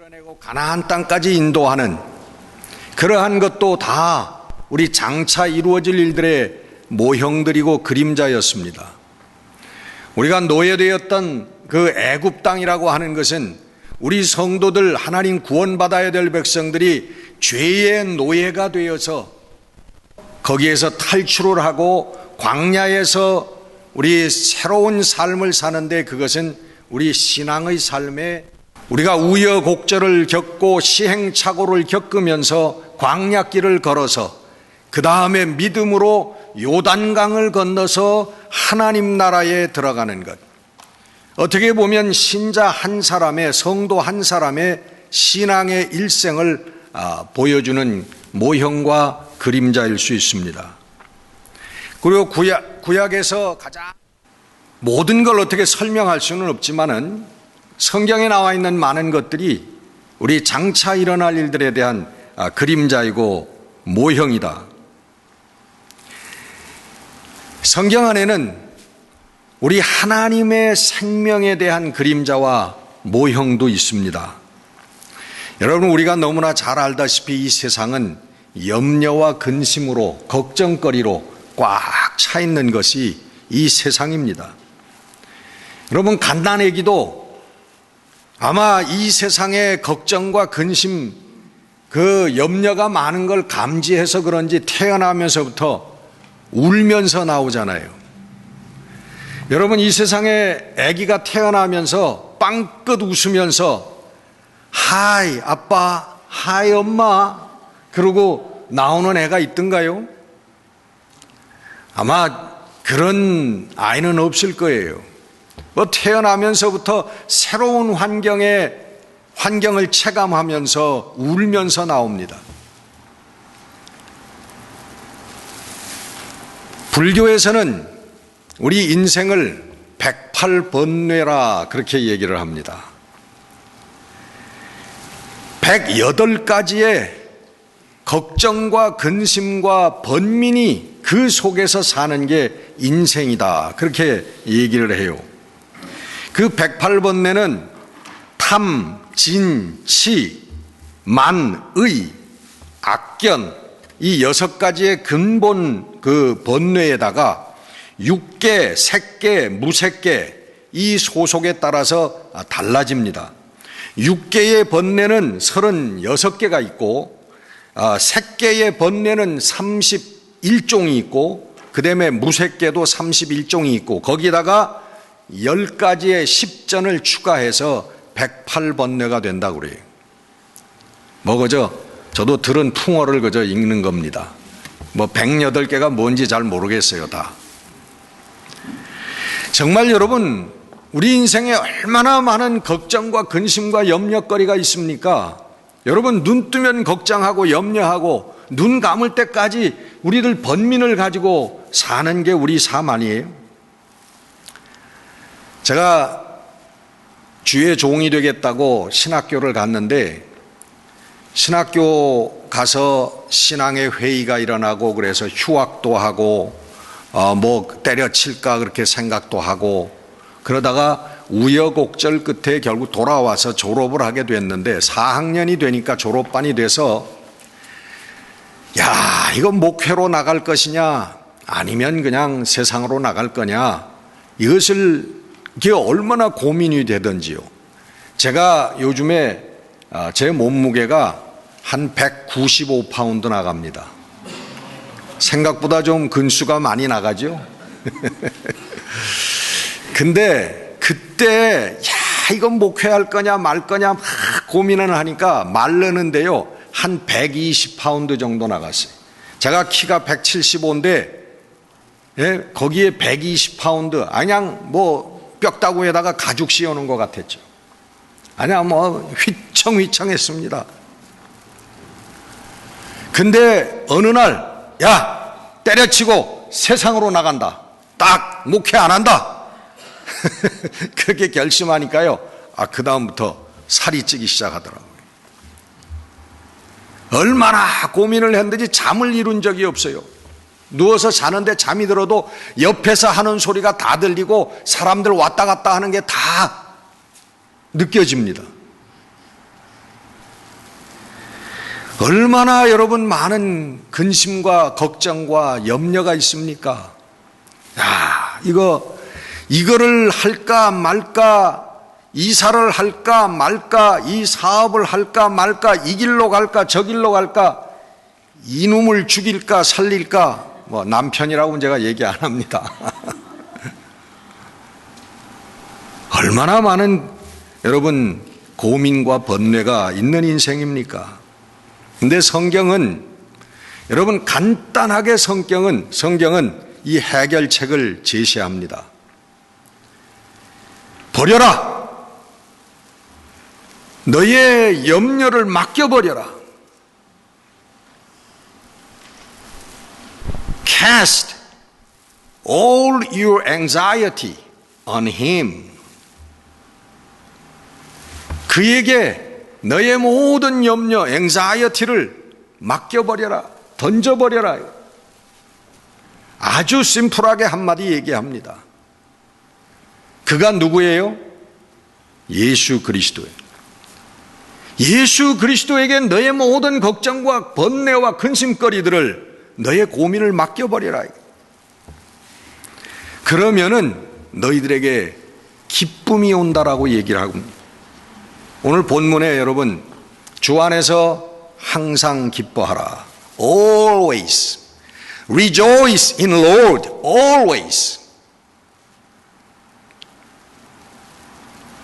이끌어내고 가나안 땅까지 인도하는 그러한 것도 다 우리 장차 이루어질 일들의 모형들이고 그림자였습니다. 우리가 노예되었던 그 애굽 땅이라고 하는 것은 우리 성도들 하나님 구원받아야 될 백성들이 죄의 노예가 되어서 거기에서 탈출을 하고 광야에서 우리 새로운 삶을 사는데 그것은 우리 신앙의 삶에 우리가 우여곡절을 겪고 시행착오를 겪으면서 광야길을 걸어서 그 다음에 믿음으로 요단강을 건너서 하나님 나라에 들어가는 것. 어떻게 보면 신자 한 사람의 성도 한 사람의 신앙의 일생을 아, 보여주는 모형과 그림자일 수 있습니다. 그리고 구약, 구약에서 가장 모든 걸 어떻게 설명할 수는 없지만은 성경에 나와 있는 많은 것들이 우리 장차 일어날 일들에 대한 아, 그림자이고 모형이다. 성경 안에는 우리 하나님의 생명에 대한 그림자와 모형도 있습니다. 여러분, 우리가 너무나 잘 알다시피 이 세상은 염려와 근심으로, 걱정거리로 꽉 차 있는 것이 이 세상입니다. 여러분, 갓난애기도 아마 이 세상의 걱정과 근심, 그 염려가 많은 걸 감지해서 그런지 태어나면서부터 울면서 나오잖아요. 여러분 이 세상에 아기가 태어나면서 빵긋 웃으면서 하이 아빠, 하이 엄마 그러고 나오는 애가 있던가요? 아마 그런 아이는 없을 거예요. 뭐 태어나면서부터 새로운 환경에 환경을 체감하면서 울면서 나옵니다. 불교에서는 우리 인생을 108번뇌라 그렇게 얘기를 합니다. 108가지의 걱정과 근심과 번민이 그 속에서 사는 게 인생이다. 그렇게 얘기를 해요. 그 108번뇌는 탐, 진, 치, 만, 의, 악견, 이 여섯 가지의 근본 그 번뇌에다가 육계, 색계, 무색계 이 소속에 따라서 달라집니다. 육계의 번뇌는 36개가 있고 아, 색계의 번뇌는 31종이 있고 그 다음에 무색계도 31종이 있고 거기다가 10가지의 십전을 추가해서 108번뇌가 된다고 그래요. 뭐 그저 저도 들은 풍어를 그저 읽는 겁니다. 뭐 108개가 뭔지 잘 모르겠어요, 다. 정말 여러분, 우리 인생에 얼마나 많은 걱정과 근심과 염려거리가 있습니까? 여러분, 눈 뜨면 걱정하고 염려하고 눈 감을 때까지 우리들 번민을 가지고 사는 게 우리 삶 아니에요? 제가 주의 종이 되겠다고 신학교를 갔는데 신학교 가서 신앙의 회의가 일어나고 그래서 휴학도 하고 어 뭐 때려칠까 그렇게 생각도 하고 그러다가 우여곡절 끝에 결국 돌아와서 졸업을 하게 됐는데 4학년이 되니까 졸업반이 돼서 야 이거 목회로 나갈 것이냐? 아니면 그냥 세상으로 나갈 거냐? 이것을 이게 얼마나 고민이 되든지요. 제가 요즘에 아, 제 몸무게가 한 195파운드 나갑니다. 생각보다 좀 근수가 많이 나가죠? 근데 그때, 야, 이건 목회할 거냐 말 거냐 막 고민을 하니까 말르는데요. 한 120파운드 정도 나갔어요. 제가 키가 175인데, 예, 거기에 120파운드, 그냥 뭐 뼈다구에다가 가죽 씌우는 것 같았죠. 아니야, 뭐, 휘청휘청했습니다. 근데 어느 날, 야, 때려치고 세상으로 나간다. 딱, 목회 안 한다. 그렇게 결심하니까요. 아, 그다음부터 살이 찌기 시작하더라고요. 얼마나 고민을 했는지 잠을 이룬 적이 없어요. 누워서 자는데 잠이 들어도 옆에서 하는 소리가 다 들리고 사람들 왔다 갔다 하는 게 다 느껴집니다. 얼마나 여러분 많은 근심과 걱정과 염려가 있습니까? 야, 이거, 이거를 할까 말까, 이사를 할까 말까, 이 사업을 할까 말까, 이 길로 갈까, 저 길로 갈까, 이놈을 죽일까, 살릴까, 뭐, 남편이라고는 제가 얘기 안 합니다. 얼마나 많은 여러분 고민과 번뇌가 있는 인생입니까? 근데 성경은 여러분 간단하게 성경은 성경은 이 해결책을 제시합니다. 버려라. 너의 염려를 맡겨버려라. Cast all your anxiety on him. 그에게 너의 모든 염려, 앵사이어티를 맡겨버려라. 던져버려라. 아주 심플하게 한마디 얘기합니다. 그가 누구예요? 예수 그리스도예요. 예수 그리스도에게 너의 모든 걱정과 번뇌와 근심거리들을 너의 고민을 맡겨버려라. 그러면은 너희들에게 기쁨이 온다라고 얘기를 하고 오늘 본문에 여러분 주 안에서 항상 기뻐하라. Always. Rejoice in Lord. Always.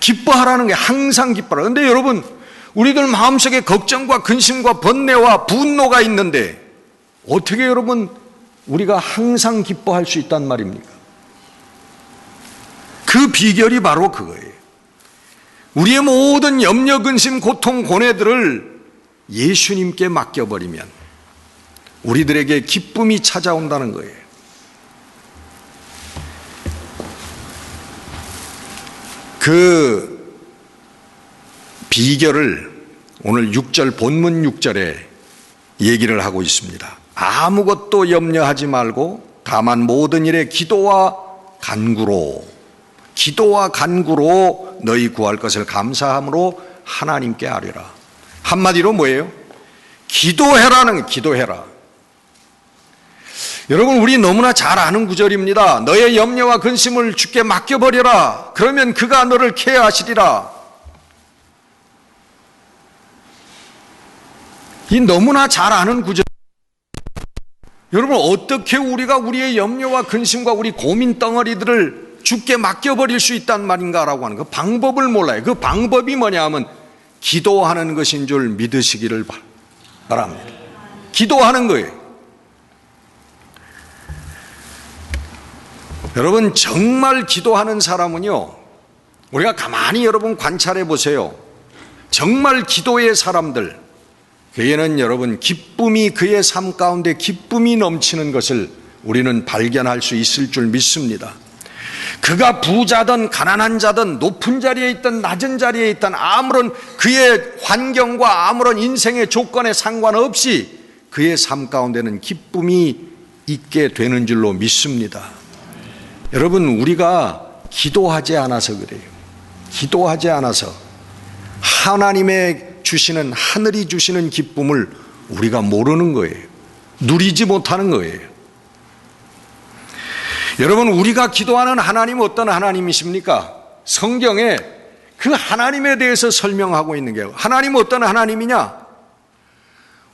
기뻐하라는 게 항상 기뻐하라. 근데 여러분, 우리들 마음속에 걱정과 근심과 번뇌와 분노가 있는데 어떻게 여러분 우리가 항상 기뻐할 수 있단 말입니까? 그 비결이 바로 그거예요. 우리의 모든 염려, 근심, 고통, 고뇌들을 예수님께 맡겨버리면 우리들에게 기쁨이 찾아온다는 거예요. 그 비결을 오늘 6절 본문 6절에 얘기를 하고 있습니다. 아무것도 염려하지 말고 다만 모든 일에 기도와 간구로 기도와 간구로 너희 구할 것을 감사함으로 하나님께 아뢰라. 한마디로 뭐예요? 기도해라는 기도해라. 여러분 우리 너무나 잘 아는 구절입니다. 너의 염려와 근심을 주께 맡겨버려라. 그러면 그가 너를 케어하시리라. 이 너무나 잘 아는 구절. 여러분 어떻게 우리가 우리의 염려와 근심과 우리 고민 덩어리들을 주께 맡겨버릴 수 있단 말인가라고 하는 그 방법을 몰라요. 그 방법이 뭐냐 하면 기도하는 것인 줄 믿으시기를 바랍니다. 기도하는 거예요. 여러분 정말 기도하는 사람은요. 우리가 가만히 여러분 관찰해 보세요. 정말 기도의 사람들 그에는 여러분 기쁨이 그의 삶 가운데 기쁨이 넘치는 것을 우리는 발견할 수 있을 줄 믿습니다. 그가 부자든 가난한 자든 높은 자리에 있든 낮은 자리에 있든 아무런 그의 환경과 아무런 인생의 조건에 상관없이 그의 삶 가운데는 기쁨이 있게 되는 줄로 믿습니다. 여러분 우리가 기도하지 않아서 그래요. 기도하지 않아서 하나님의 주시는 하늘이 주시는 기쁨을 우리가 모르는 거예요. 누리지 못하는 거예요. 여러분 우리가 기도하는 하나님 어떤 하나님이십니까? 성경에 그 하나님에 대해서 설명하고 있는 게요. 하나님 어떤 하나님이냐?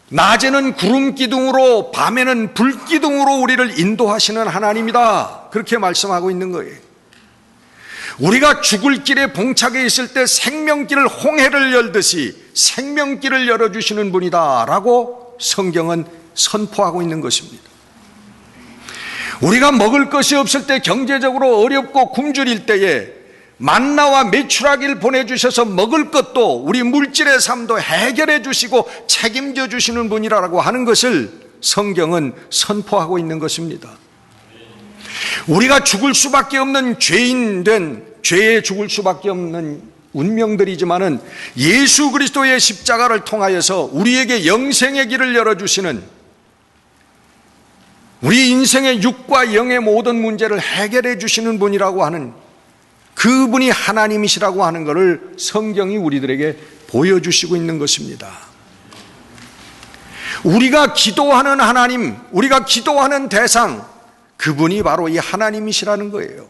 낮에는 구름 기둥으로 밤에는 불 기둥으로 우리를 인도하시는 하나님이다. 그렇게 말씀하고 있는 거예요. 우리가 죽을 길에 봉착해 있을 때 생명길을 홍해를 열듯이 생명길을 열어주시는 분이다라고 성경은 선포하고 있는 것입니다. 우리가 먹을 것이 없을 때 경제적으로 어렵고 굶주릴 때에 만나와 메추라기를 보내주셔서 먹을 것도 우리 물질의 삶도 해결해 주시고 책임져 주시는 분이라고 하는 것을 성경은 선포하고 있는 것입니다. 우리가 죽을 수밖에 없는 죄인 된 죄에 죽을 수밖에 없는 운명들이지만은 예수 그리스도의 십자가를 통하여서 우리에게 영생의 길을 열어주시는 우리 인생의 육과 영의 모든 문제를 해결해 주시는 분이라고 하는 그분이 하나님이시라고 하는 것을 성경이 우리들에게 보여주시고 있는 것입니다. 우리가 기도하는 하나님, 우리가 기도하는 대상, 그분이 바로 이 하나님이시라는 거예요.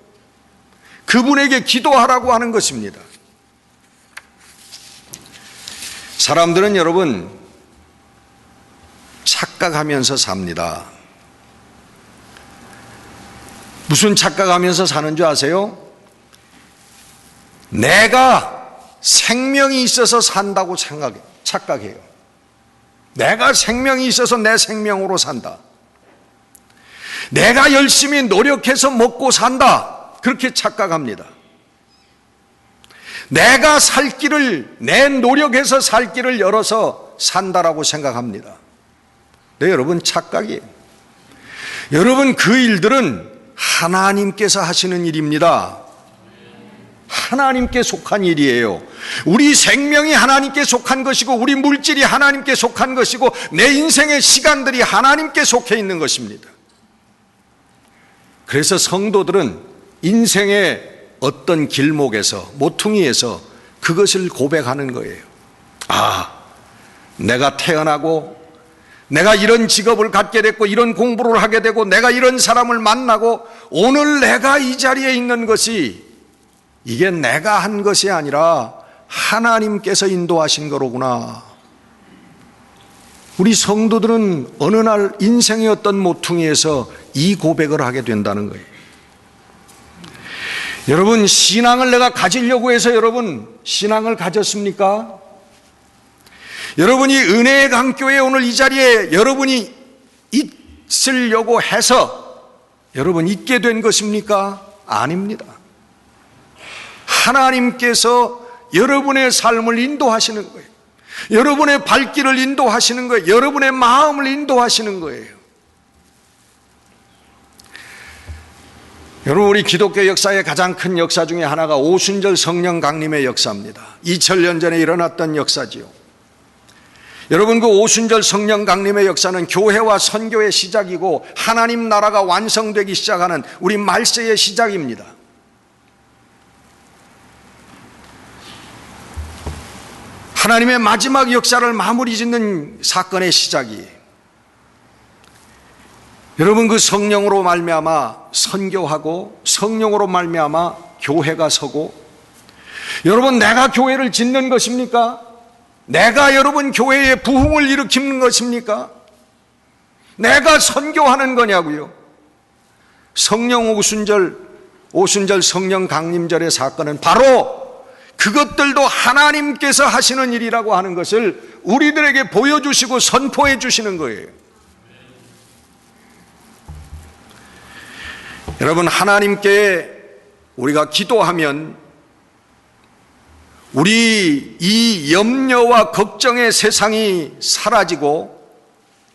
그분에게 기도하라고 하는 것입니다. 사람들은 여러분, 착각하면서 삽니다. 무슨 착각하면서 사는 줄 아세요? 내가 생명이 있어서 산다고 생각해, 착각해요. 내가 생명이 있어서 내 생명으로 산다. 내가 열심히 노력해서 먹고 산다. 그렇게 착각합니다. 내가 살 길을, 내 노력해서 살 길을 열어서 산다라고 생각합니다. 네, 여러분 착각이에요. 여러분 그 일들은 하나님께서 하시는 일입니다. 하나님께 속한 일이에요. 우리 생명이 하나님께 속한 것이고, 우리 물질이 하나님께 속한 것이고, 내 인생의 시간들이 하나님께 속해 있는 것입니다. 그래서 성도들은 인생의 어떤 길목에서, 모퉁이에서 그것을 고백하는 거예요. 아, 내가 태어나고, 내가 이런 직업을 갖게 됐고, 이런 공부를 하게 되고, 내가 이런 사람을 만나고, 오늘 내가 이 자리에 있는 것이 이게 내가 한 것이 아니라 하나님께서 인도하신 거로구나. 우리 성도들은 어느 날 인생의 어떤 모퉁이에서 이 고백을 하게 된다는 거예요. 여러분, 신앙을 내가 가지려고 해서 여러분, 신앙을 가졌습니까? 여러분이 은혜의 강교회 오늘 이 자리에 여러분이 있으려고 해서 여러분 있게 된 것입니까? 아닙니다. 하나님께서 여러분의 삶을 인도하시는 거예요. 여러분의 발길을 인도하시는 거예요. 여러분의 마음을 인도하시는 거예요. 여러분 우리 기독교 역사의 가장 큰 역사 중에 하나가 오순절 성령 강림의 역사입니다. 2000년 전에 일어났던 역사지요. 여러분 그 오순절 성령 강림의 역사는 교회와 선교의 시작이고 하나님 나라가 완성되기 시작하는 우리 말세의 시작입니다. 하나님의 마지막 역사를 마무리 짓는 사건의 시작이 여러분 그 성령으로 말미암아 선교하고 성령으로 말미암아 교회가 서고 여러분 내가 교회를 짓는 것입니까? 내가 여러분 교회의 부흥을 일으키는 것입니까? 내가 선교하는 거냐고요? 성령 오순절 오순절 성령 강림절의 사건은 바로 그것들도 하나님께서 하시는 일이라고 하는 것을 우리들에게 보여주시고 선포해 주시는 거예요. 여러분, 하나님께 우리가 기도하면 우리 이 염려와 걱정의 세상이 사라지고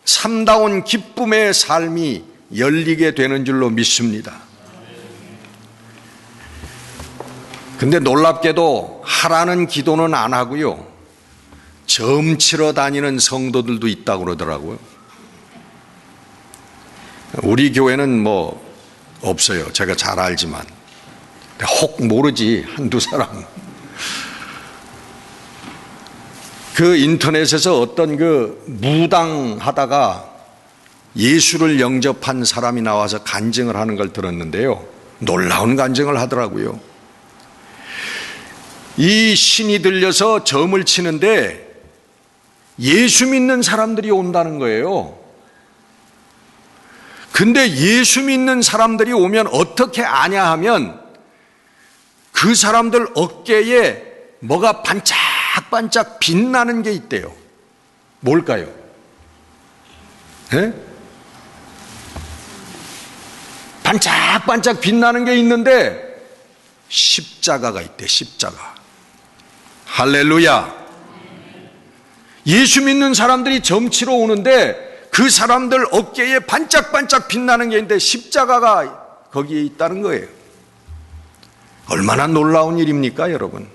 참다운 기쁨의 삶이 열리게 되는 줄로 믿습니다. 근데 놀랍게도 하라는 기도는 안 하고요. 점치러 다니는 성도들도 있다고 그러더라고요. 우리 교회는 뭐 없어요. 제가 잘 알지만. 혹 모르지, 한두 사람. 그 인터넷에서 어떤 그 무당 하다가 예수를 영접한 사람이 나와서 간증을 하는 걸 들었는데요. 놀라운 간증을 하더라고요. 이 신이 들려서 점을 치는데 예수 믿는 사람들이 온다는 거예요. 근데 예수 믿는 사람들이 오면 어떻게 아냐 하면 그 사람들 어깨에 뭐가 반짝반짝 빛나는 게 있대요. 뭘까요? 예? 반짝반짝 빛나는 게 있는데 십자가가 있대, 십자가. 할렐루야. 예수 믿는 사람들이 점치러 오는데 그 사람들 어깨에 반짝반짝 빛나는 게 있는데 십자가가 거기에 있다는 거예요. 얼마나 놀라운 일입니까, 여러분?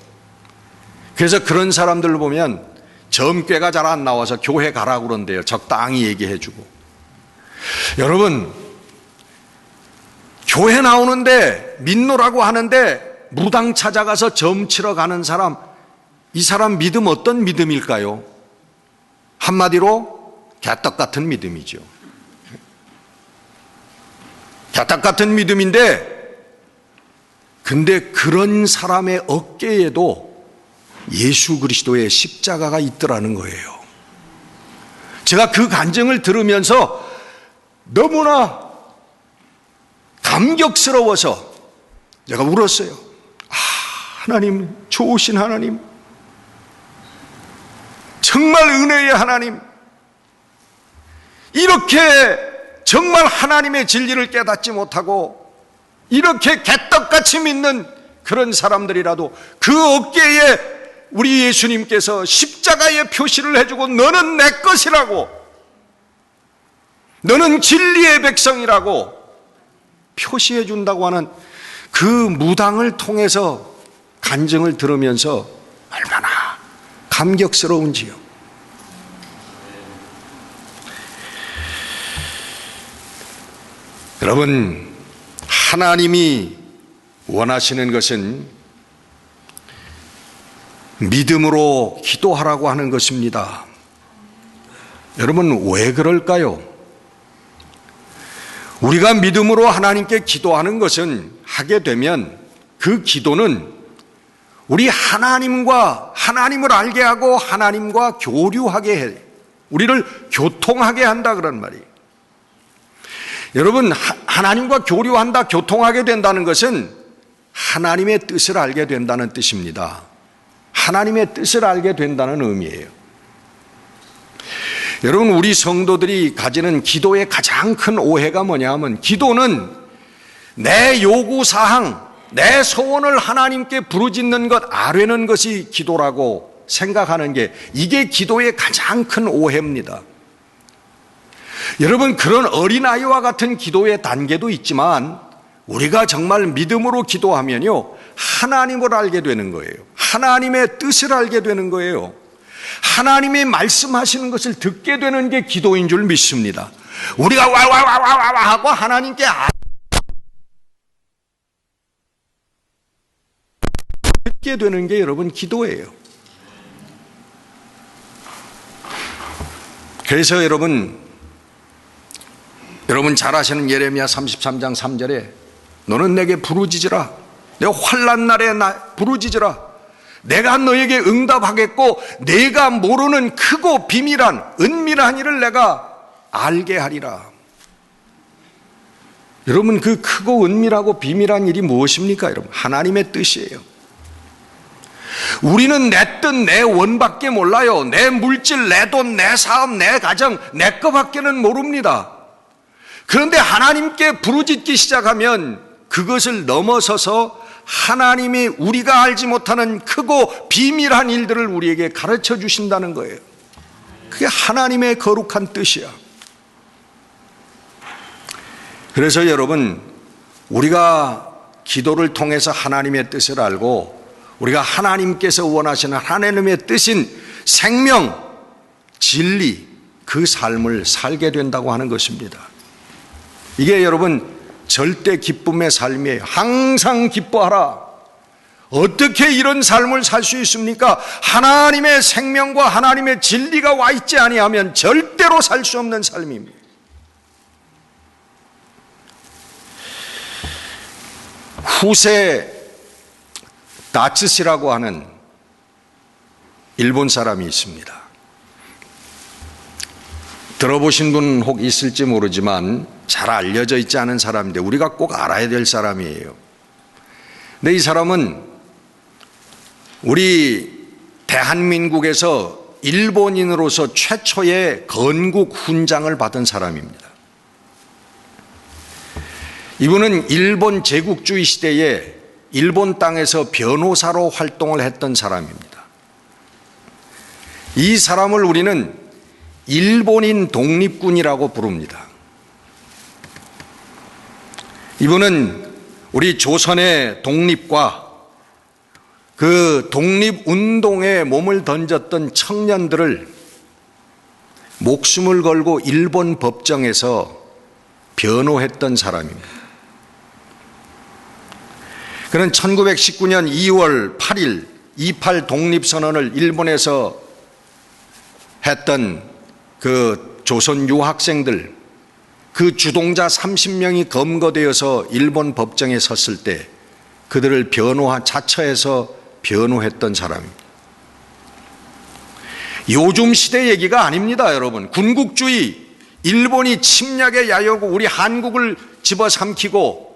그래서 그런 사람들을 보면 점괘가 잘 안 나와서 교회 가라고 그런데요. 적당히 얘기해 주고. 여러분, 교회 나오는데 믿노라고 하는데 무당 찾아가서 점치러 가는 사람 이 사람 믿음 어떤 믿음일까요? 한마디로 개떡 같은 믿음이죠. 개떡 같은 믿음인데, 근데 그런 사람의 어깨에도 예수 그리스도의 십자가가 있더라는 거예요. 제가 그 간증을 들으면서 너무나 감격스러워서 제가 울었어요. 아, 하나님, 좋으신 하나님. 정말 은혜의 하나님. 이렇게 정말 하나님의 진리를 깨닫지 못하고 이렇게 개떡같이 믿는 그런 사람들이라도 그 어깨에 우리 예수님께서 십자가의 표시를 해주고 너는 내 것이라고 너는 진리의 백성이라고 표시해 준다고 하는 그 무당을 통해서 간증을 들으면서 얼마나 감격스러운지요. 여러분, 하나님이 원하시는 것은 믿음으로 기도하라고 하는 것입니다. 여러분, 왜 그럴까요? 우리가 믿음으로 하나님께 기도하는 것은 하게 되면 그 기도는 우리 하나님과 하나님을 알게 하고 하나님과 교류하게 해. 우리를 교통하게 한다 그런 말이에요. 여러분, 하나님과 교류한다, 교통하게 된다는 것은 하나님의 뜻을 알게 된다는 뜻입니다. 하나님의 뜻을 알게 된다는 의미예요. 여러분, 우리 성도들이 가지는 기도의 가장 큰 오해가 뭐냐 하면 기도는 내 요구 사항, 내 소원을 하나님께 부르짖는 것, 아뢰는 것이 기도라고 생각하는 게 이게 기도의 가장 큰 오해입니다. 여러분, 그런 어린아이와 같은 기도의 단계도 있지만 우리가 정말 믿음으로 기도하면요. 하나님을 알게 되는 거예요. 하나님의 뜻을 알게 되는 거예요. 하나님이 말씀하시는 것을 듣게 되는 게 기도인 줄 믿습니다. 우리가 와와와와와 하고 하나님께 아- 듣게 되는 게 여러분 기도예요. 그래서 여러분 여러분 잘 아시는 예레미야 33장 3절에 너는 내게 부르짖으라 내 환란 날에 나 부르짖으라 내가 너에게 응답하겠고 내가 모르는 크고 비밀한 은밀한 일을 내가 알게 하리라. 여러분 그 크고 은밀하고 비밀한 일이 무엇입니까? 여러분 하나님의 뜻이에요. 우리는 내 뜻, 내 원밖에 몰라요. 내 물질, 내 돈, 내 사업, 내 가정, 내 거밖에는 모릅니다. 그런데 하나님께 부르짖기 시작하면 그것을 넘어서서 하나님이 우리가 알지 못하는 크고 비밀한 일들을 우리에게 가르쳐 주신다는 거예요. 그게 하나님의 거룩한 뜻이야. 그래서 여러분, 우리가 기도를 통해서 하나님의 뜻을 알고 우리가 하나님께서 원하시는 하나님의 뜻인 생명, 진리, 그 삶을 살게 된다고 하는 것입니다. 이게 여러분 절대 기쁨의 삶이에요. 항상 기뻐하라. 어떻게 이런 삶을 살 수 있습니까? 하나님의 생명과 하나님의 진리가 와 있지 아니하면 절대로 살 수 없는 삶입니다. 후세 다츠시라고 하는 일본 사람이 있습니다. 들어보신 분 혹 있을지 모르지만 잘 알려져 있지 않은 사람인데 우리가 꼭 알아야 될 사람이에요. 근데 이 사람은 우리 대한민국에서 일본인으로서 최초의 건국 훈장을 받은 사람입니다. 이분은 일본 제국주의 시대에 일본 땅에서 변호사로 활동을 했던 사람입니다. 이 사람을 우리는 일본인 독립군이라고 부릅니다. 이분은 우리 조선의 독립과 그 독립운동에 몸을 던졌던 청년들을 목숨을 걸고 일본 법정에서 변호했던 사람입니다. 그는 1919년 2월 8일 28 독립선언을 일본에서 했던 그 조선 유학생들 그 주동자 30명이 검거되어서 일본 법정에 섰을 때 그들을 변호한 자처해서 변호했던 사람입니다. 요즘 시대 얘기가 아닙니다, 여러분. 군국주의, 일본이 침략의 야여고 우리 한국을 집어삼키고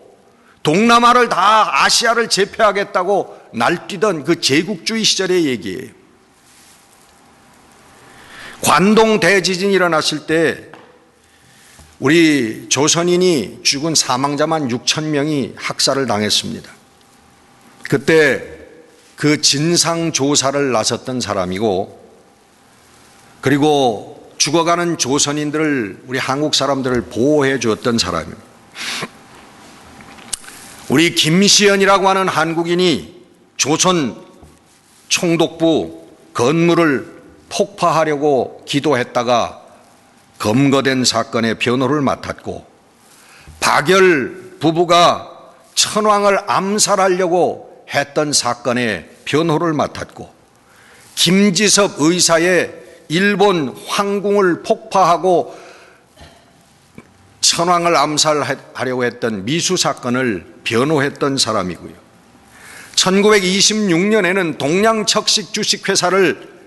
동남아를 다 아시아를 제패하겠다고 날뛰던 그 제국주의 시절의 얘기예요. 관동 대지진이 일어났을 때 우리 조선인이 죽은 사망자만 6천 명이 학살을 당했습니다. 그때 그 진상 조사를 나섰던 사람이고 그리고 죽어가는 조선인들을 우리 한국 사람들을 보호해 주었던 사람입니다. 우리 김시연이라고 하는 한국인이 조선 총독부 건물을 폭파하려고 기도했다가 검거된 사건의 변호를 맡았고 박열 부부가 천황을 암살하려고 했던 사건의 변호를 맡았고 김지섭 의사의 일본 황궁을 폭파하고 천황을 암살하려고 했던 미수 사건을 변호했던 사람이고요. 1926년에는 동양척식 주식회사를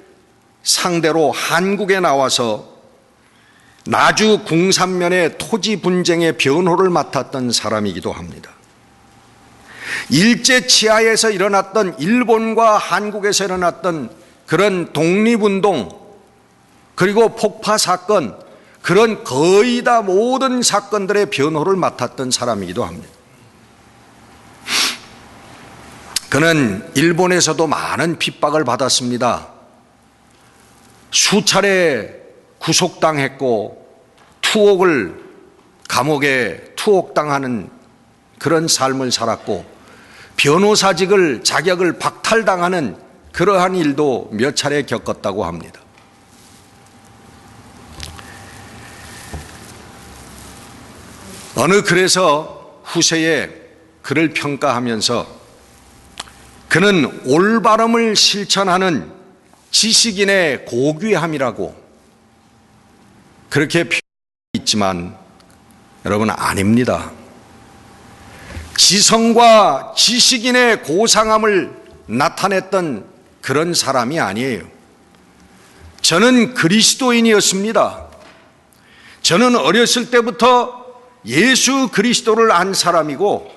상대로 한국에 나와서 나주 궁산면의 토지 분쟁의 변호를 맡았던 사람이기도 합니다. 일제 치하에서 일어났던 일본과 한국에서 일어났던 그런 독립운동 그리고 폭파 사건 그런 거의 다 모든 사건들의 변호를 맡았던 사람이기도 합니다. 그는 일본에서도 많은 핍박을 받았습니다. 수차례 구속당했고 투옥을 감옥에 투옥당하는 그런 삶을 살았고 변호사직을 자격을 박탈당하는 그러한 일도 몇 차례 겪었다고 합니다. 어느 그래서 후세에 그를 평가하면서 그는 올바름을 실천하는 지식인의 고귀함이라고 그렇게 있지만 여러분 아닙니다. 지성과 지식인의 고상함을 나타냈던 그런 사람이 아니에요. 저는 그리스도인이었습니다. 저는 어렸을 때부터 예수 그리스도를 안 사람이고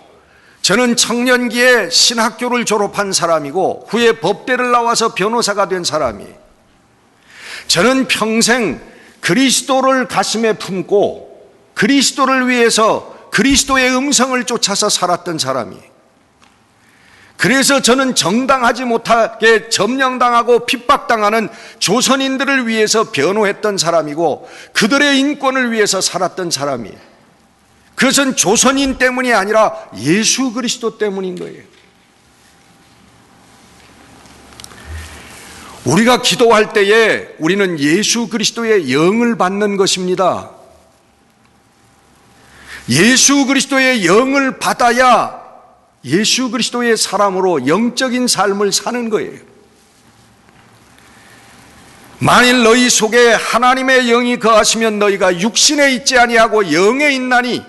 저는 청년기에 신학교를 졸업한 사람이고 후에 법대를 나와서 변호사가 된 사람이에요. 저는 평생 그리스도를 가슴에 품고 그리스도를 위해서 그리스도의 음성을 쫓아서 살았던 사람이. 그래서 저는 정당하지 못하게 점령당하고 핍박당하는 조선인들을 위해서 변호했던 사람이고 그들의 인권을 위해서 살았던 사람이. 그것은 조선인 때문이 아니라 예수 그리스도 때문인 거예요. 우리가 기도할 때에 우리는 예수 그리스도의 영을 받는 것입니다. 예수 그리스도의 영을 받아야 예수 그리스도의 사람으로 영적인 삶을 사는 거예요. 만일 너희 속에 하나님의 영이 거하시면 너희가 육신에 있지 아니하고 영에 있나니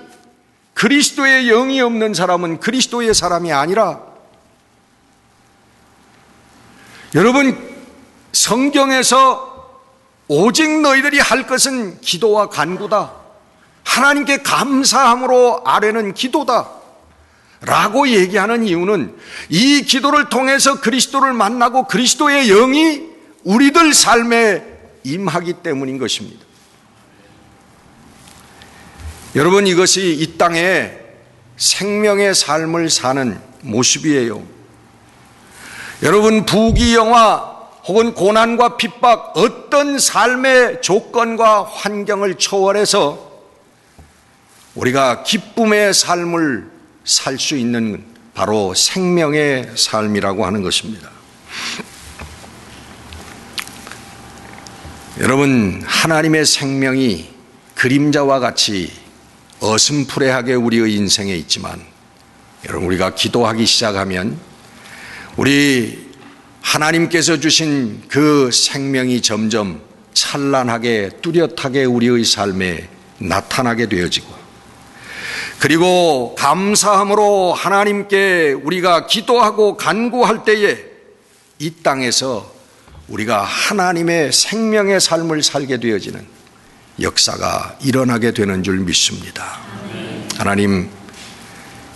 그리스도의 영이 없는 사람은 그리스도의 사람이 아니라 여러분 성경에서 오직 너희들이 할 것은 기도와 간구다. 하나님께 감사함으로 아래는 기도다. 라고 얘기하는 이유는 이 기도를 통해서 그리스도를 만나고 그리스도의 영이 우리들 삶에 임하기 때문인 것입니다. 여러분 이것이 이 땅에 생명의 삶을 사는 모습이에요. 여러분 부귀 영화 혹은 고난과 핍박, 어떤 삶의 조건과 환경을 초월해서 우리가 기쁨의 삶을 살 수 있는 바로 생명의 삶이라고 하는 것입니다. 여러분, 하나님의 생명이 그림자와 같이 어슴푸레하게 우리의 인생에 있지만, 여러분, 우리가 기도하기 시작하면 우리 하나님께서 주신 그 생명이 점점 찬란하게 뚜렷하게 우리의 삶에 나타나게 되어지고 그리고 감사함으로 하나님께 우리가 기도하고 간구할 때에 이 땅에서 우리가 하나님의 생명의 삶을 살게 되어지는 역사가 일어나게 되는 줄 믿습니다. 하나님,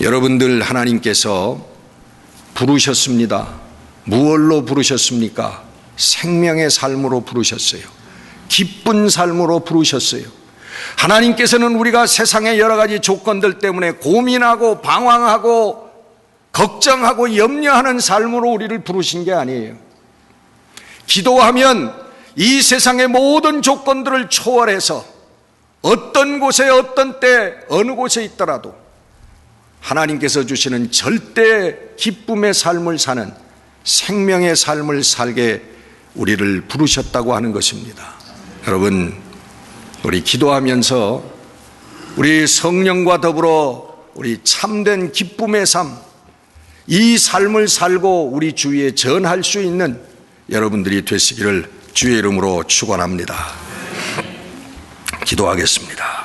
여러분들 하나님께서 부르셨습니다. 무얼로 부르셨습니까? 생명의 삶으로 부르셨어요. 기쁜 삶으로 부르셨어요. 하나님께서는 우리가 세상의 여러 가지 조건들 때문에 고민하고 방황하고 걱정하고 염려하는 삶으로 우리를 부르신 게 아니에요. 기도하면 이 세상의 모든 조건들을 초월해서 어떤 곳에 어떤 때 어느 곳에 있더라도 하나님께서 주시는 절대 기쁨의 삶을 사는 생명의 삶을 살게 우리를 부르셨다고 하는 것입니다. 여러분, 우리 기도하면서 우리 성령과 더불어 우리 참된 기쁨의 삶, 이 삶을 살고 우리 주위에 전할 수 있는 여러분들이 되시기를 주의 이름으로 축원합니다. 기도하겠습니다.